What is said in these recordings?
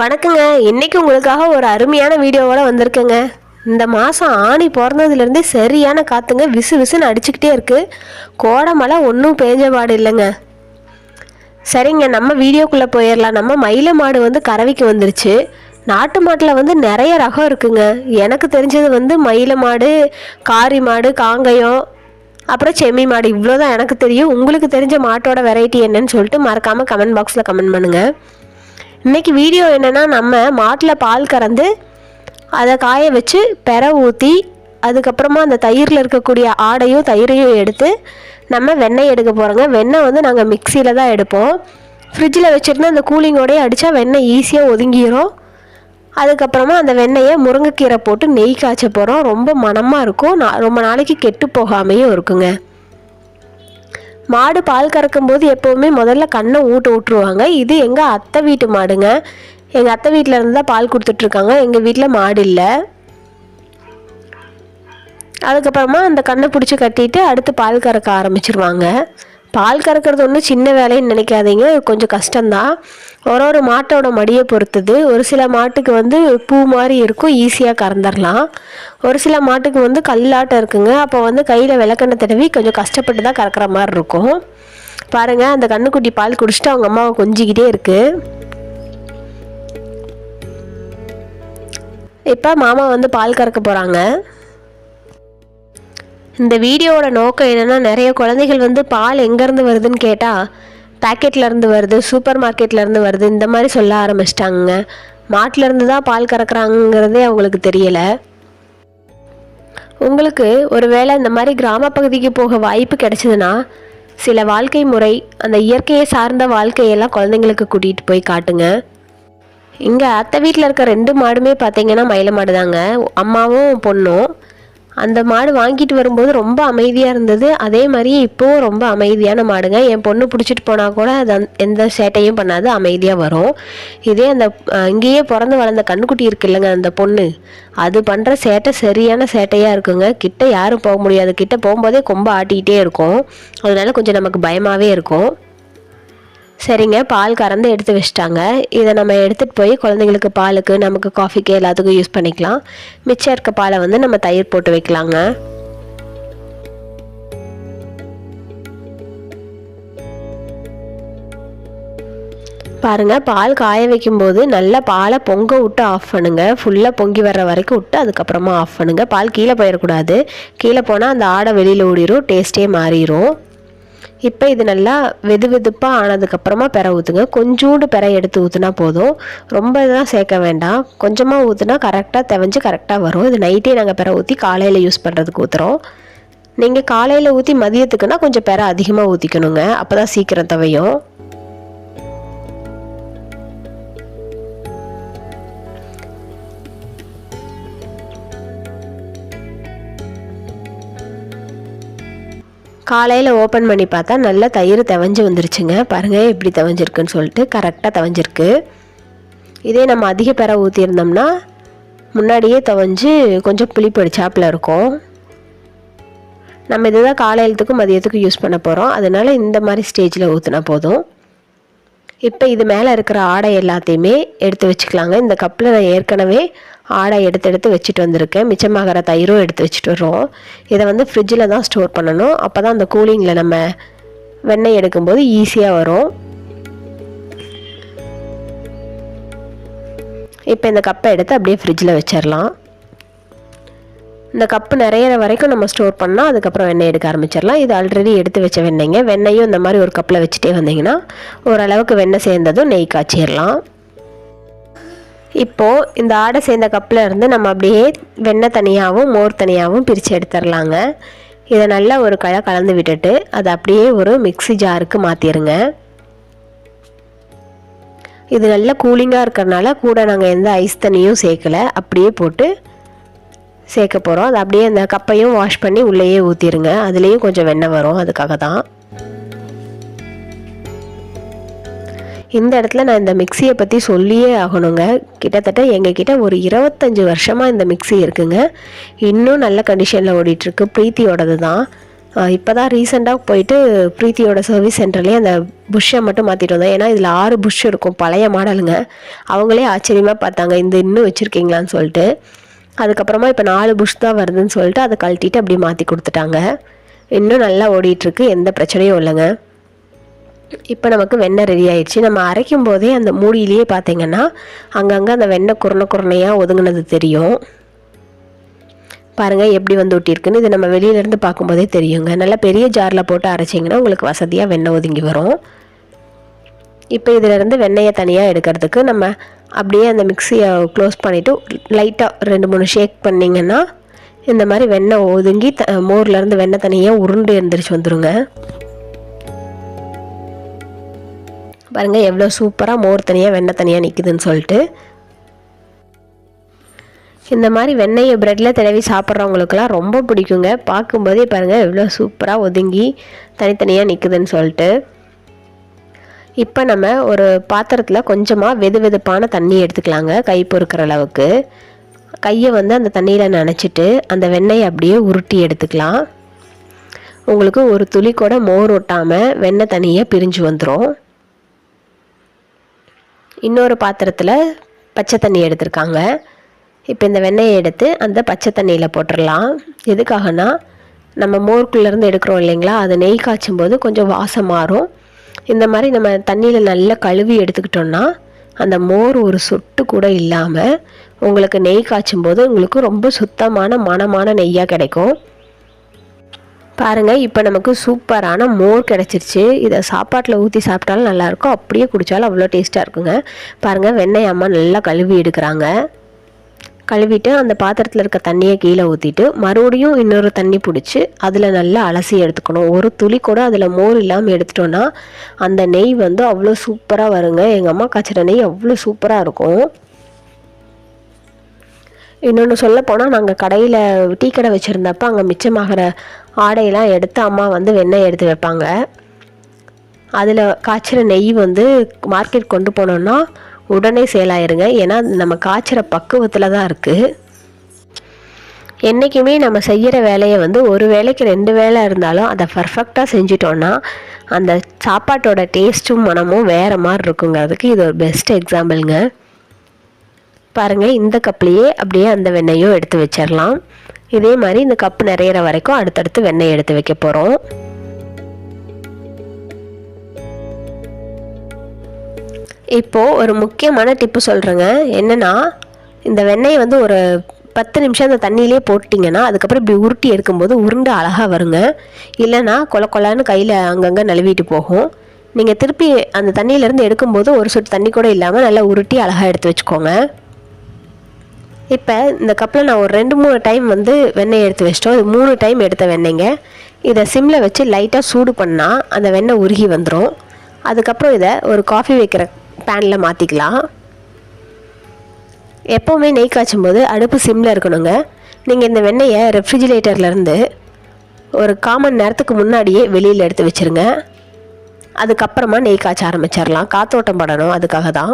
வணக்கங்க. இன்றைக்கி உங்களுக்காக ஒரு அருமையான வீடியோவோட வந்திருக்கேங்க. இந்த மாதம் ஆணி பிறந்ததுலேருந்தே சரியான காற்றுங்க விசு விசுன்னு அடிச்சுக்கிட்டே இருக்குது கோடை மழை ஒன்றும் பேஞ்ச பாடு இல்லைங்க. சரிங்க நம்ம வீடியோக்குள்ளே போயிடலாம் நம்ம மயில மாடு வந்து கறவைக்கு வந்துருச்சு. நாட்டு மாட்டில் வந்து நிறைய ரகம் இருக்குங்க. எனக்கு தெரிஞ்சது வந்து மயில மாடு காரி மாடு காங்கயம் அப்புறம் செம்மி மாடு. இவ்வளோ தான் எனக்கு தெரியும். உங்களுக்கு தெரிஞ்ச மாட்டோட வெரைட்டி என்னன்னு சொல்லிட்டு மறக்காமல் கமெண்ட் பாக்ஸில் கமெண்ட் பண்ணுங்கள் இன்னைக்கு வீடியோ என்னென்னா நம்ம மாட்டில் பால் கறந்து அதை காய வச்சு பெற ஊற்றி அதுக்கப்புறமா அந்த தயிரில் இருக்கக்கூடிய ஆடையும் தயிரையும் எடுத்து நம்ம வெண்ணெய் எடுக்க போகிறோங்க வெண்ணெய் வந்து நாங்கள் மிக்சியில் தான் எடுப்போம். ஃப்ரிட்ஜில் வச்சுருந்தா அந்த கூலிங்கோடையே அடித்தா வெண்ணெய் ஈஸியாக ஒதுங்கிடும் அதுக்கப்புறமா அந்த வெண்ணெயை முருங்கைக்கீரை போட்டு நெய் காய்ச்ச போகிறோம் ரொம்ப மணமாக இருக்கும். நான் ரொம்ப நாளைக்கு கெட்டு போகாமையும் இருக்குங்க. மாடு பால் கறக்கும் போது எப்போவுமே முதல்ல கண்ணை ஊட்ட விட்ருவாங்க இது எங்கள் அத்தை வீட்டு மாடுங்க. எங்கள் அத்தை வீட்டில் இருந்து தான் பால் கொடுத்துட்ருக்காங்க எங்கள் வீட்டில் மாடு இல்லை. அதுக்கப்புறமா அந்த கண்ணை பிடிச்சி கட்டிட்டு அடுத்து பால் கறக்க ஆரம்பிச்சிருவாங்க. பால் கறக்கிறது ஒன்றும் சின்ன வேலைன்னு நினைக்காதீங்க. கொஞ்சம் கஷ்டம்தான். ஒரு ஒரு மாட்டோட மடியை பொறுத்தது. ஒரு சில மாட்டுக்கு வந்து பூ மாதிரி இருக்கும். ஈஸியாக கறந்துடலாம் ஒரு சில மாட்டுக்கு வந்து கல்லாட்டம் இருக்குங்க. அப்போ வந்து கையில் விளக்கெண்ணெய் தடவி கொஞ்சம் கஷ்டப்பட்டு தான் கறக்கிற மாதிரி இருக்கும். பாருங்கள் அந்த கண்ணுக்குட்டி பால் குடிச்சிட்டு அவங்க அம்மாவை கொஞ்சிக்கிட்டே இருக்குது இப்போ மாமா வந்து பால் கறக்க போகிறாங்க இந்த வீடியோவோட நோக்கம் என்னென்னா நிறைய குழந்தைகள் வந்து பால் எங்கேருந்து வருதுன்னு கேட்டால் பேக்கெட்லேருந்து வருது சூப்பர் மார்க்கெட்லேருந்து வருது இந்த மாதிரி சொல்ல ஆரம்பிச்சிட்டாங்க மாட்டிலேருந்து தான் பால் கறக்குறாங்கிறதே அவங்களுக்கு தெரியலை. உங்களுக்கு ஒருவேளை இந்த மாதிரி கிராம பகுதிக்கு போக வாய்ப்பு கிடைச்சதுன்னா சில வாழ்க்கை முறை அந்த இயற்கையை சார்ந்த வாழ்க்கையெல்லாம் குழந்தைங்களுக்கு கூட்டிகிட்டு போய் காட்டுங்க. இங்கே அத்தை வீட்டில் இருக்க ரெண்டு மாடுமே பார்த்தீங்கன்னா மயில மாடு தாங்க அம்மாவும் பொண்ணும். அந்த மாடு வாங்கிட்டு வரும்போது ரொம்ப அமைதியாக இருந்தது. அதே மாதிரி இப்போவும் ரொம்ப அமைதியான மாடுங்க. என் பொண்ணு பிடிச்சிட்டு போனால் கூட அது அந்த- எந்த சேட்டையும் பண்ணாது. அமைதியாக வரும். இதே அந்த இங்கேயே பிறந்து வளர்ந்த கண்ணுக்குட்டி இருக்கு இல்லைங்க அந்த பொண்ணு. அது பண்ணுற சேட்டை சரியான சேட்டையாக இருக்குங்க. கிட்ட யாரும் போக முடியாது. கிட்ட போகும்போதே கொம்ப ஆட்டிக்கிட்டே இருக்கும். அதனால கொஞ்சம் நமக்கு பயமாகவே இருக்கும். சரிங்க பால் கறந்து எடுத்து வச்சிட்டாங்க. இதை நம்ம எடுத்துகிட்டு போய் குழந்தைங்களுக்கு பாலுக்கு நமக்கு காஃபிக்கு எல்லாத்துக்கும் யூஸ் பண்ணிக்கலாம். மிச்சம் இருக்க பாலை வந்து நம்ம தயிர் போட்டு வைக்கலாங்க. பாருங்கள் பால் காய வைக்கும்போது நல்லா பாலை பொங்க விட்டு ஆஃப் பண்ணுங்க. ஃபுல்லாக பொங்கி வர்ற வரைக்கும் விட்டு அதுக்கப்புறமா ஆஃப் பண்ணுங்கள் பால் கீழே போயிடக்கூடாது. கீழே போனால் அந்த ஆடை வெளியில் ஓடிடும் டேஸ்ட்டே மாறிடும் இப்போ இது நல்லா வெது வெதுப்பாக ஆனதுக்கப்புறமா பெற ஊற்றுங்க கொஞ்சோண்டு பெற எடுத்து ஊற்றுனா போதும். ரொம்ப இதெல்லாம் சேர்க்க வேண்டாம். கொஞ்சமாக ஊற்றுனா கரெக்டாக தெவஞ்சு கரெக்டாக வரும். இது நைட்டே நாங்கள் பெற ஊற்றி காலையில் யூஸ் பண்ணுறதுக்கு ஊற்றுறோம் நீங்கள் காலையில் ஊற்றி மதியத்துக்குன்னா கொஞ்சம் பெற அதிகமாக ஊற்றிக்கணுங்க அப்போ தான் சீக்கிரம் துவையும். காலையில் ஓப்பன் பண்ணி பார்த்தா நல்லா தயிர் தவஞ்சு வந்துருச்சுங்க. பாருங்கள் எப்படி தவஞ்சிருக்குன்னு சொல்லிட்டு கரெக்டாக தவஞ்சிருக்கு. இதே நம்ம அதிக பெற ஊற்றியிருந்தோம்னா முன்னாடியே தவஞ்சு கொஞ்சம் புளிப்படிச்சாப்பில் இருக்கும். நம்ம இதுதான் காலையிலத்துக்கும் மதியத்துக்கும் யூஸ் பண்ண போகிறோம் அதனால் இந்த மாதிரி ஸ்டேஜில் ஊற்றினா போதும். இப்போ இது மேலே இருக்கிற ஆடை எல்லாத்தையுமே எடுத்து வச்சுக்கலாங்க. இந்த கப்பில் நான் ஏற்கனவே ஆடை எடுத்து எடுத்து வச்சுட்டு வந்திருக்கேன். மிச்சமாகிற தயிரும் எடுத்து வச்சுட்டு வரோம் இதை வந்து ஃப்ரிட்ஜில் தான் ஸ்டோர் பண்ணணும். அப்போ தான் அந்த கூலிங்கில் நம்ம வெண்ணெய் எடுக்கும்போது ஈஸியாக வரும். இப்போ இந்த கப்பை எடுத்து அப்படியே ஃப்ரிட்ஜில் வச்சிடலாம். இந்த கப்பு நிறையிற வரைக்கும் நம்ம ஸ்டோர் பண்ணால் அதுக்கப்புறம் வெண்ணெய் எடுக்க ஆரம்பிச்சிடலாம். இது ஆல்ரெடி எடுத்து வச்ச வெண்ணெய்ங்க. வெண்ணெயும் இந்த மாதிரி ஒரு கப்பில் வச்சுட்டே வந்தீங்கன்னா ஓரளவுக்கு வெண்ணெய் சேர்ந்ததும் நெய் காய்ச்சிடலாம். இப்போது இந்த ஆடை சேர்ந்த கப்பில் இருந்து நம்ம அப்படியே வெண்ணெய் தனியாகவும் மோர் தனியாகவும் பிரித்து எடுத்துடலாங்க. இதை நல்லா ஒரு களை கலந்து விட்டுட்டு அதை அப்படியே ஒரு மிக்ஸி ஜாருக்கு மாற்றிடுங்க இது நல்லா கூலிங்காக இருக்கிறனால கூட நாங்கள் எந்த ஐஸ் தண்ணியும் சேர்க்கல. அப்படியே போட்டு சேர்க்க போகிறோம் அது அப்படியே அந்த கப்பையும் வாஷ் பண்ணி உள்ளேயே ஊற்றிடுங்க அதுலேயும் கொஞ்சம் வெண்ணெய் வரும். அதுக்காக தான் இந்த இடத்துல நான் இந்த மிக்சியை பற்றி சொல்லியே ஆகணுங்க. கிட்டத்தட்ட எங்ககிட்ட ஒரு இருபத்தஞ்சி வருஷமாக இந்த மிக்ஸி இருக்குங்க. இன்னும் நல்ல கண்டிஷனில் ஓடிட்டுருக்கு. ப்ரீத்தியோடது தான் இப்போ தான் ரீசெண்டாக போயிட்டு ப்ரீத்தியோட சர்வீஸ் சென்டர்லேயே அந்த புஷ்ஷை மட்டும் மாற்றிட்டு வந்தோம் ஏன்னா இதில் ஆறு புஷ் இருக்கும். பழைய மாடலுங்க. அவங்களே ஆச்சரியமாக பார்த்தாங்க. இந்த இன்னும் வச்சுருக்கீங்களான்னு சொல்லிட்டு. அதுக்கப்புறமா இப்போ நாலு புஷ் தான் வருதுன்னு சொல்லிட்டு அதை கழட்டிட்டு அப்படியே மாற்றி கொடுத்துட்டாங்க. இன்னும் நல்லா ஓடிட்டுருக்கு. எந்த பிரச்சனையும் இல்லைங்க. இப்போ நமக்கு வெண்ணெய் ரெடி ஆயிடுச்சு. நம்ம அரைக்கும் போதே அந்த மூடியிலேயே பார்த்தீங்கன்னா அங்கங்கே அந்த வெண்ணெய் குறனை குறனையாக ஒதுங்கினது தெரியும். பாருங்கள் எப்படி வந்து ஒட்டியிருக்குன்னு இது நம்ம வெளியிலேருந்து பார்க்கும்போதே தெரியுங்க. நல்லா பெரிய ஜாரில் போட்டு அரைச்சிங்கன்னா உங்களுக்கு வசதியாக வெண்ணெய் ஒதுங்கி வரும். இப்போ இதிலேருந்து வெண்ணெயை தனியாக எடுக்கிறதுக்கு நம்ம அப்படியே அந்த மிக்சியை க்ளோஸ் பண்ணிவிட்டு லைட்டாக ரெண்டு மூணு ஷேக் பண்ணிங்கன்னா இந்த மாதிரி வெண்ணெய் ஒதுங்கி த மோர்லேருந்து வெண்ணெய் தனியாக உருண்டு எழுந்திரிச்சு வந்துடுங்க பாருங்கள் எவ்வளோ சூப்பராக மோர் தனியாக வெண்ணெய் தனியாக நிற்குதுன்னு சொல்லிட்டு. இந்த மாதிரி வெண்ணெயை ப்ரெட்டில் தடவி சாப்பிட்றவங்களுக்குலாம் ரொம்ப பிடிக்குங்க. பார்க்கும்போதே பாருங்கள் எவ்வளோ சூப்பராக ஒதுங்கி தனித்தனியாக நிற்குதுன்னு சொல்லிட்டு. இப்போ நம்ம ஒரு பாத்திரத்தில் கொஞ்சமாக வெது வெதுப்பான தண்ணி எடுத்துக்கலாங்க கை பொறுக்கிற அளவுக்கு. கையை வந்து அந்த தண்ணியில் நனைச்சிட்டு அந்த வெண்ணெயை அப்படியே உருட்டி எடுத்துக்கலாம். உங்களுக்கு ஒரு துளி கூட மோர் ஒட்டாமல் வெண்ணெய் தனியாக பிரிஞ்சு வந்துடும் இன்னொரு பாத்திரத்தில் பச்சை தண்ணி எடுத்திருக்காங்க. இப்போ இந்த வெண்ணெயை எடுத்து அந்த பச்சை தண்ணியில் போட்டுடலாம் எதுக்காகனா நம்ம மோர்க்குள்ளேருந்து எடுக்கிறோம் இல்லைங்களா? அதை நெய் காய்ச்சும் போது கொஞ்சம் வாசம் மாறும். இந்த மாதிரி நம்ம தண்ணியில் நல்லா கழுவி எடுத்துக்கிட்டோன்னா அந்த மோர் ஒரு சொட்டு கூட இல்லாமல் உங்களுக்கு நெய் காய்ச்சும் போது உங்களுக்கு ரொம்ப சுத்தமான மனமான நெய்யாக கிடைக்கும். பாருங்கள் இப்போ நமக்கு சூப்பரான மோர் கிடச்சிருச்சு. இதை சாப்பாட்டில் ஊற்றி சாப்பிட்டாலும் நல்லாயிருக்கும். அப்படியே குடித்தாலும் அவ்வளோ டேஸ்ட்டாக இருக்குங்க. பாருங்கள் வெண்ணெய் அம்மா நல்லா கழுவி எடுக்கிறாங்க. கழுவிட்டு அந்த பாத்திரத்தில் இருக்க தண்ணியை கீழே ஊற்றிட்டு மறுபடியும் இன்னொரு தண்ணி பிடிச்சி அதில் நல்லா அலசி எடுத்துக்கணும். ஒரு துளி கூட அதில் மோர் இல்லாமல் எடுத்துட்டோன்னா அந்த நெய் வந்து அவ்வளோ சூப்பராக வருங்க. எங்கள் அம்மா காய்ச்சிற நெய் அவ்வளோ சூப்பராக இருக்கும். இன்னொன்று சொல்ல போனால் நாங்கள் கடையில் டீ கடை வச்சுருந்தப்ப அங்கே மிச்சமாகிற ஆடையெல்லாம் எடுத்து அம்மா வந்து வெண்ணெய் எடுத்து வைப்பாங்க. அதில் காய்ச்சிற நெய் வந்து மார்க்கெட் கொண்டு போனோன்னா உடனே சேலாயிருங்க ஏன்னா நம்ம காய்ச்சிற பக்குவத்தில் தான் இருக்குது என்றைக்குமே நம்ம செய்கிற வேலையை வந்து ஒரு வேலைக்கு ரெண்டு வேலை இருந்தாலும் அதை பர்ஃபெக்டாக செஞ்சிட்டோன்னா அந்த சாப்பாட்டோட டேஸ்ட்டும் மனமும் வேறு மாதிரி இருக்குங்க அதுக்கு இது ஒரு பெஸ்ட் எக்ஸாம்பிளுங்க பாருங்கள் இந்த கப்லேயே அப்படியே அந்த வெண்ணையும் எடுத்து வச்சிடலாம் இதே மாதிரி இந்த கப்பு நிறையிற வரைக்கும் அடுத்தடுத்து வெண்ணெய் எடுத்து வைக்க போகிறோம் இப்போது ஒரு முக்கியமான டிப்பு சொல்கிறேங்க என்னென்னா இந்த வெண்ணெயை வந்து ஒரு பத்து நிமிஷம் அந்த தண்ணியிலே போட்டிங்கன்னா அதுக்கப்புறம் இப்படி உருட்டி எடுக்கும்போது உருண்டு அழகாக வருங்க. இல்லைன்னா கொல கொலான்னு கையில் அங்கங்கே நழுவிட்டு போகும். நீங்கள் திருப்பி அந்த தண்ணியிலேருந்து எடுக்கும்போது ஒரு சொட்டு தண்ணி கூட இல்லாமல் நல்லா உருட்டி அழகாக எடுத்து வச்சுக்கோங்க. இப்போ இந்த கப்பில் நான் ஒரு ரெண்டு மூணு டைம் வந்து வெண்ணெய் எடுத்து வச்சிட்டோம். இது மூணு டைம் எடுத்த வெண்ணெய்ங்க. இதை சிம்மில் வச்சு லைட்டாக சூடு பண்ணால் அந்த வெண்ணெய் உருகி வந்துடும் அதுக்கப்புறம் இதை ஒரு காஃபி வைக்கிற பேனில் மாற்றிக்கலாம் எப்போவுமே நெய் காய்ச்சும் போது அடுப்பு சிம்மில் இருக்கணுங்க. நீங்கள் இந்த வெண்ணெயை ரெஃப்ரிஜிரேட்டர்லேருந்து ஒரு காமன் நேரத்துக்கு முன்னாடியே வெளியில் எடுத்து வச்சுருங்க. அதுக்கப்புறமா நெய் காய்ச்ச ஆரம்பிச்சிடலாம். காத்தோட்டம் படணும். அதுக்காக தான்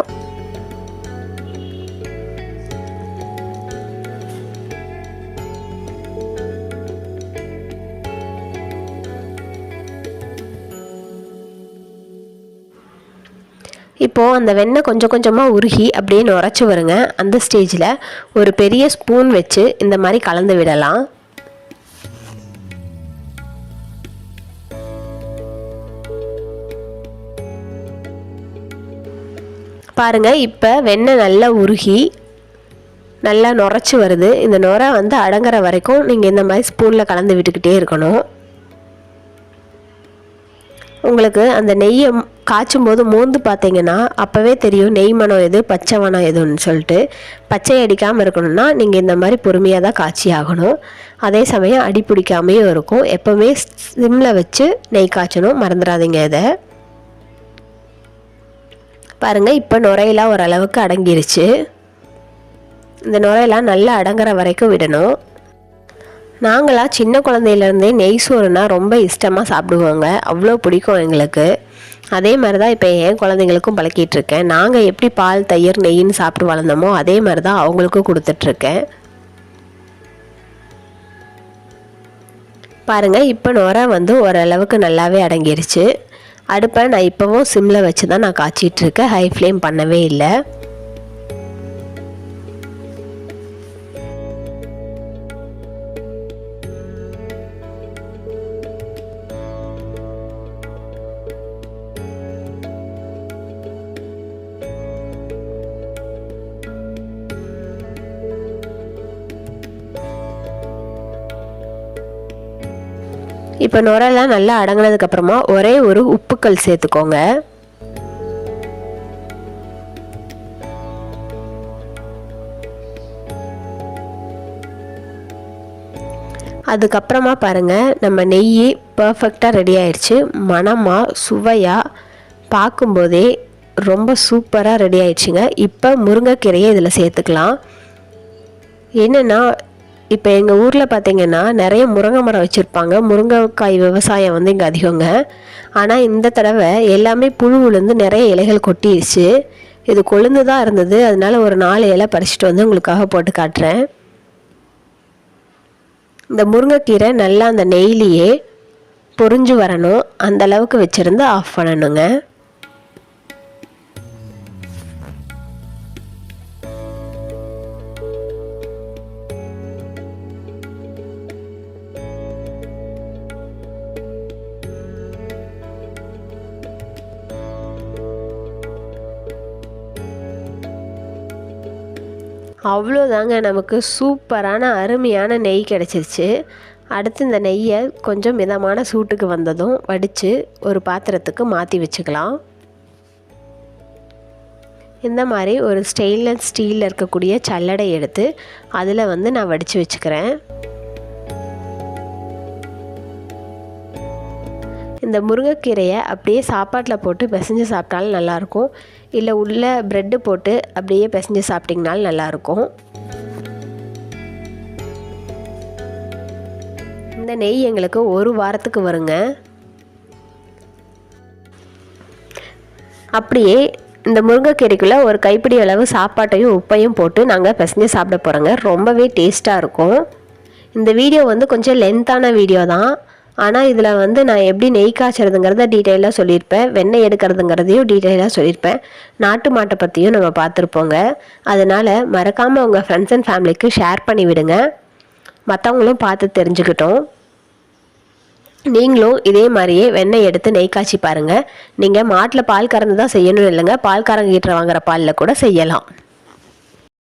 இப்போது அந்த வெண்ணெய் கொஞ்சம் கொஞ்சமாக உருகி அப்படியே நுரைச்சி வருங்க. அந்த ஸ்டேஜில் ஒரு பெரிய ஸ்பூன் வச்சு இந்த மாதிரி கலந்து விடலாம். பாருங்கள் இப்போ வெண்ணெய் நல்லா உருகி நல்லா நுரைச்சி வருது. இந்த நுரை வந்து அடங்குற வரைக்கும் நீங்கள் இந்த மாதிரி ஸ்பூனில் கலந்து விட்டுக்கிட்டே இருக்கணும். உங்களுக்கு அந்த நெய்யை காய்ச்சும் போது மோந்து பார்த்தீங்கன்னா அப்போவே தெரியும் நெய் மனம் எது பச்சை மனம் எதுன்னு சொல்லிட்டு. பச்சை அடிக்காமல் இருக்கணும்னா நீங்கள் இந்த மாதிரி பொறுமையாக தான் காய்ச்சி ஆகணும். அதே சமயம் அடி பிடிக்காமையும் இருக்கும். எப்போவுமே சிம்மில் வச்சு நெய் காய்ச்சணும். மறந்துடாதீங்க இதை. பாருங்கள் இப்போ நுரையெல்லாம் ஓரளவுக்கு அடங்கிருச்சு. இந்த நுரையெல்லாம் நல்லா அடங்குற வரைக்கும் விடணும். நாங்களாம் சின்ன குழந்தையிலேருந்தே நெய் சோறுனா ரொம்ப இஷ்டமாக சாப்பிடுவோங்க. அவ்வளோ பிடிக்கும் எங்களுக்கு. அதே மாதிரி தான் இப்போ என் குழந்தைங்களுக்கும் பழக்கிட்டு இருக்கேன் நாங்கள் எப்படி பால் தயிர் நெய்ன்னு சாப்பிட்டு வளர்ந்தோமோ அதே மாதிரி தான் அவங்களுக்கும் கொடுத்துட்ருக்கேன் பாருங்கள் இப்போ நுரை வந்து ஓரளவுக்கு நல்லாவே அடங்கிருச்சு. அடுப்பை நான் இப்போவும் சிம்மில் வச்சு தான் நான் காய்ச்சிட்ருக்கேன் ஹை ஃப்ளேம் பண்ணவே இல்லை. இப்போ நுரெல்லாம் நல்லா அடங்கினதுக்கப்புறமா ஒரே ஒரு உப்புக்கல் சேர்த்துக்கோங்க. அதுக்கப்புறமா பாருங்கள் நம்ம நெய் பர்ஃபெக்டாக ரெடி ஆயிடுச்சு. மணமாக சுவையாக பார்க்கும்போதே ரொம்ப சூப்பராக ரெடி ஆயிடுச்சுங்க. இப்போ முருங்கைக்கீரையை இதில் சேர்த்துக்கலாம். என்னென்னா இப்போ எங்கள் ஊரில் பார்த்தீங்கன்னா நிறைய முருங்கை மரம் வச்சுருப்பாங்க. முருங்கைக்காய் விவசாயம் வந்து இங்கே அதிகங்க. ஆனால் இந்த தடவை எல்லாமே புழு விழுந்து நிறைய இலைகள் கொட்டிடுச்சு இது கொழுந்து தான் இருந்தது. அதனால ஒரு நாலு இலை பறிச்சிட்டு வந்து உங்களுக்காக போட்டு காட்டுறேன். இந்த முருங்கைக்கீரை நல்லா அந்த நெய்லியே பொறிஞ்சு வரணும். அந்த அளவுக்கு வச்சுருந்து ஆஃப் பண்ணணுங்க. அவ்வளோதாங்க நமக்கு சூப்பரான அருமையான நெய் கிடச்சிருச்சு. அடுத்து இந்த நெய்யை கொஞ்சம் மிதமான சூட்டுக்கு வந்ததும் வடித்து ஒரு பாத்திரத்துக்கு மாற்றி வச்சுக்கலாம். இந்த மாதிரி ஒரு ஸ்டெயின்லெஸ் ஸ்டீலில் இருக்கக்கூடிய சல்லடை எடுத்து அதில் வந்து நான் வடித்து வச்சுக்கிறேன். இந்த முருங்கைக்கீரையை அப்படியே சாப்பாட்டில் போட்டு பிசைஞ்சு சாப்பிட்டாலும் நல்லாயிருக்கும் இல்லை உள்ளே ப்ரெட்டு போட்டு அப்படியே பிசைஞ்சு சாப்பிட்டிங்கனாலும் நல்லாயிருக்கும். இந்த நெய் எங்களுக்கு ஒரு வாரத்துக்கு வருங்க. அப்படியே இந்த முருங்கைக்கீரைக்குள்ளே ஒரு கைப்பிடி அளவு சாப்பாட்டையும் உப்பையும் போட்டு நாங்கள் பிசைஞ்சு சாப்பிட போகிறோங்க ரொம்பவே டேஸ்ட்டாக இருக்கும். இந்த வீடியோ வந்து கொஞ்சம் லென்த்தான வீடியோ தான். ஆனால் இதில் வந்து நான் எப்படி நெய் காய்ச்சறதுங்கிறத டீட்டெயிலாக சொல்லியிருப்பேன். வெண்ணெய் எடுக்கிறதுங்கிறதையும் டீட்டெயிலாக சொல்லியிருப்பேன். நாட்டு மாட்டை பற்றியும் நம்ம பார்த்துருப்போங்க. அதனால் மறக்காமல் உங்கள் ஃப்ரெண்ட்ஸ் அண்ட் ஃபேமிலிக்கு ஷேர் பண்ணி விடுங்க. மற்றவங்களும் பார்த்து தெரிஞ்சுக்கிட்டோம். நீங்களும் இதே மாதிரியே வெண்ணெய் எடுத்து நெய் காய்ச்சி பாருங்கள் நீங்கள் மாட்டில் பால் கறந்து தான் செய்யணும் இல்லைங்க. பால் கறங்கிட்டு வாங்குற பாலில் கூட செய்யலாம்.